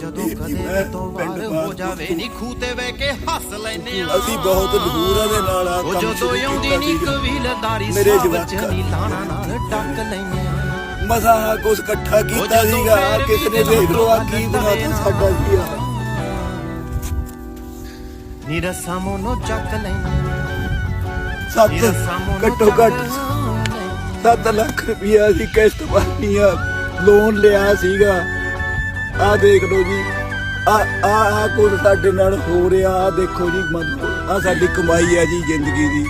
ਜਦੋਂ ਕਦੇ ਤੋਂ ਵਾਰ ਹੋ ਜਾਵੇ ਨੀ ਖੂਹ ਤੇ ਬਹਿ ਕੇ ਹੱਸ ਲੈਨੇ ਆ। ਅਸੀਂ ਬਹੁਤ ਦੂਰਾਂ ਦੇ ਨਾਲ ਆ ਕੰਮ ਜਦੋਂ ਆਉਂਦੀ ਨੀ ਕਬੀਲਦਾਰੀ ਸਾਬ ਚ। ਨੀ ਲਾਣਾ ਨਾਲ ਡੱਕ ਲੈਨੇ ਆ। ਮਸਾ ਕੁਛ ਇਕੱਠਾ ਕੀਤਾ ਸੀਗਾ ਵੀ ਕਿਸੇ ਨੇ ਦੇਖ ਲੋ ਆ ਕੀ ਬਣਾਤਾ ਸਾਡਾ ਜੀ ਆ। ਨੀ ਰਸਾਂ ਮੋਨੋ ਚੱਕ ਲੈਨੇ ਸੱਤ ਘੱਟੋ ਘੱਟ। 7 ਲੱਖ ਰੁਪਇਆ ਸੀ ਕਿਸ਼ਤ ਭਰਨੀ ਆ ਲੋਨ ਲਿਆ ਸੀਗਾ। ਆ ਦੇਖ ਲਓ ਜੀ। ਆ ਆ ਆ ਕੁਝ ਸਾਡੇ ਨਾਲ ਹੋ ਰਿਹਾ। ਆ ਦੇਖੋ ਜੀ ਮਤਲਬ ਆ ਸਾਡੀ ਕਮਾਈ ਆ ਜੀ ਜ਼ਿੰਦਗੀ ਦੀ।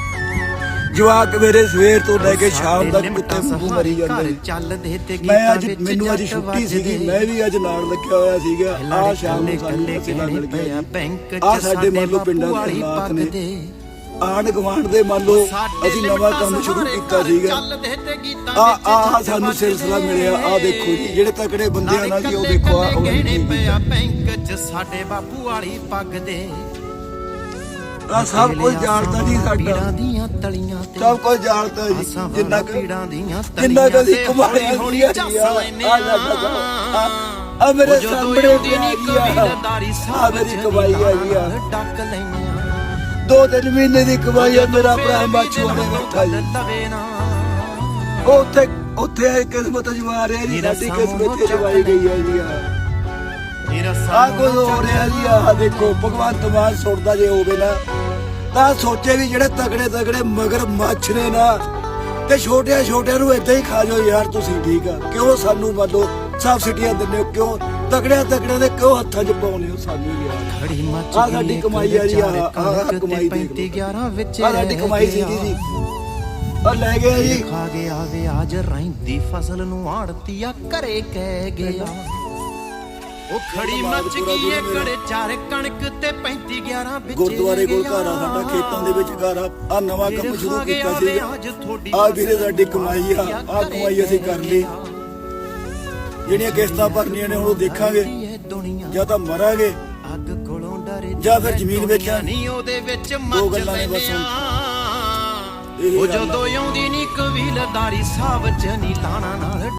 ਜਵਾਕ ਮੇਰੇ ਸਵੇਰ ਤੋਂ ਲੈ ਕੇ ਸ਼ਾਮ ਤੱਕ ਕੁੱਤੇ ਵਾਂਗੂ ਮਰੀ ਜਾਂਦੇ ਨੇ। ਚੱਲਦੇ ਤੇ ਮੈਂ ਅੱਜ ਮੈਨੂੰ ਅੱਜ ਛੁੱਟੀ ਸੀਗੀ। ਮੈਂ ਵੀ ਅੱਜ ਨਾਲ ਲੱਗਿਆ ਹੋਇਆ ਸੀਗਾ। ਆ ਸ਼ਾਮ ਨੂੰ ਸਾਨੂੰ ਅਸੀਂ ਮਿਲ ਚ ਆ ਸਾਡੇ ਮੰਨ ਲਓ ਪਿੰਡਾਂ ਦੇ ਹਾਲਾਤ ਨੇ। ਦੇ ਆਂਢ ਗੁਆਂਢ ਦੇ ਮੰਨ ਲਓ ਅਸੀਂ ਨਵਾਂ ਕੰਮ ਸ਼ੁਰੂ ਕੀਤਾ ਸੀਗਾ। ਆ ਆ ਸਾਨੂੰ। ਸਿਲਸਿਲਾ ਮਿਲਿਆ। ਆ ਦੇਖੋ ਜੀ ਜਿਹੜੇ ਤਕੜੇ ਬੰਦਿਆਂ ਨਾਲ ਜੀ ਉਹ ਦੇਖੋ ਆ ਗਹਿਣੇ ਪਿਆ ਬੈਂਕ ਚ ਸਾਡੇ ਬਾਪੂ ਵਾਲੀ ਪੱਗ ਦੇ। ਆ ਸਭ ਕੁਝ ਜਾਣਦਾ ਜੀ ਸਾਡਾ। ਤਲੀਆਂ ਸਭ ਕੁਝ ਜਾਣਦਾ ਜੀ ਜਿੰਨਾ ਕੁ ਜਿੰਨਾ ਤਲੀਆਂ ਕਦੀ ਤੇ ਕਮਾਇਆ ਹੌਲੀ ਸੀ ਆ ਆ ਮੇਰੇ ਸਾਹਮਣੇ ਆਉਂਦੀ ਨੀ ਪਿਆ ਜੀ ਆ ਕਬੀਲਦਾਰੀ ਸਾਬ ਮੇਰੀ ਕਮਾਈ ਆ ਜੀ ਆ ਡੱਕ ਆ ਦੋ ਤਿੰਨ ਮਹੀਨੇ ਦੀ ਕਮਾਈ ਆ ਮੇਰਾ ਭਰਾ ਬਾਛੂ ਵਾਲੇ ਬੈਠਾ ਜੀ। ਉੱਥੇ ਉੱਥੇ ਇਹ ਕਿਸਮਤ ਜਵਾ ਰਿਹਾ ਜੀ ਸਾਡੀ ਕਿਸਮਤ ਜਵਾਈ ਗਈ ਹੈ ਜੀ ਆ ਕੁਝ ਹੋ ਰਿਹਾ ਜੀ ਆ ਦੇਖੋ ਭਗਵੰਤ ਮਾਨ ਸੁਣਦਾ ਜੇ ਹੋਵੇ ਨਾ ਤਾਂ ਸੋਚੇ ਵੀ ਜਿਹੜੇ ਤਗੜੇ ਤਗੜੇ ਮਗਰ ਮੱਛ ਨੇ ਨਾ ਤੇ ਛੋਟਿਆਂ ਛੋਟਿਆਂ ਨੂੰ ਏਦਾਂ ਹੀ ਖਾ ਜਾਓ ਯਾਰ ਤੁਸੀਂ ਠੀਕ ਆ। ਕਿਉਂ ਸਾਨੂੰ ਮੰਨ ਲਓ ਸਬਸਿਡੀਆਂ ਦਿੰਦੇ ਹੋ? ਕਿਉਂ ਤਗੜਿਆਂ ਤਗੜਿਆਂ ਦੇ ਕਿਉਂ ਹੱਥਾਂ 'ਚ ਪਾਉਂਦੇ ਹੋ ਸਾਨੂੰ ਯਾਰ? ਖੜੀ ਮੱਚ ਆਹ ਸਾਡੀ ਕਮਾਈ ਆ ਜੀ, ਆਹ- ਆਹ ਕਮਾਈ। 35 11 ਵਿੱਚ ਆ ਸਾਡੀ ਕਮਾਈ ਸੀਗੀ ਜੀ। ਆ ਲੈ ਗਏ ਜੀ। ਖਾ ਗਿਆ ਵਿਆਜ ਰਹਿੰਦੀ ਫਸਲ ਨੂੰ ਆੜਤੀਆ ਘਰੇ ਕਹਿ ਗਿਆ। ਉਹ ਖੜੀ ਮੱਚ ਗਈ ਏ ਕੜੇ ਚਾਰ ਕਣਕ ਤੇ 35 11 ਵਿੱਚ ਗੁਰਦੁਆਰੇ ਕੋਲ ਘਰ ਆ ਸਾਡਾ ਖੇਤਾਂ ਦੇ ਵਿੱਚ ਘਰ ਆ। ਆ ਨਵਾਂ ਕੰਮ ਸ਼ੁਰੂ ਕੀਤਾ ਸੀ। ਆ ਵੀਰੇ ਸਾਡੀ ਕਮਾਈ ਆ। ਆ ਕਮਾਈ ਅਸੀਂ ਕਰ ਲਈ ਜਿਹੜੀਆਂ ਕਿਸ਼ਤਾਂ ਭਰਨੀਆਂ ਨੇ ਹੁਣ ਉਹ ਦੇਖਾਂਗੇ ਜਾਂ ਤਾਂ ਮਰਾਂਗੇ ਅੱਗ ਕੋਲੋਂ ਡਰੇ ਜਾਂ ਫਿਰ ਜ਼ਮੀਨ ਵੇਚਾਂ। ਨਹੀਂ ਉਹਦੇ ਵਿੱਚ ਮੱਚ ਇਹੀ ਉਹ। ਜਦੋਂ ਆਉਂਦੀ ਨੀ ਕਬੀਲਦਾਰੀ ਸਾਬ ਚ ਨੀ ਲਾਣਾ ਨਾਲ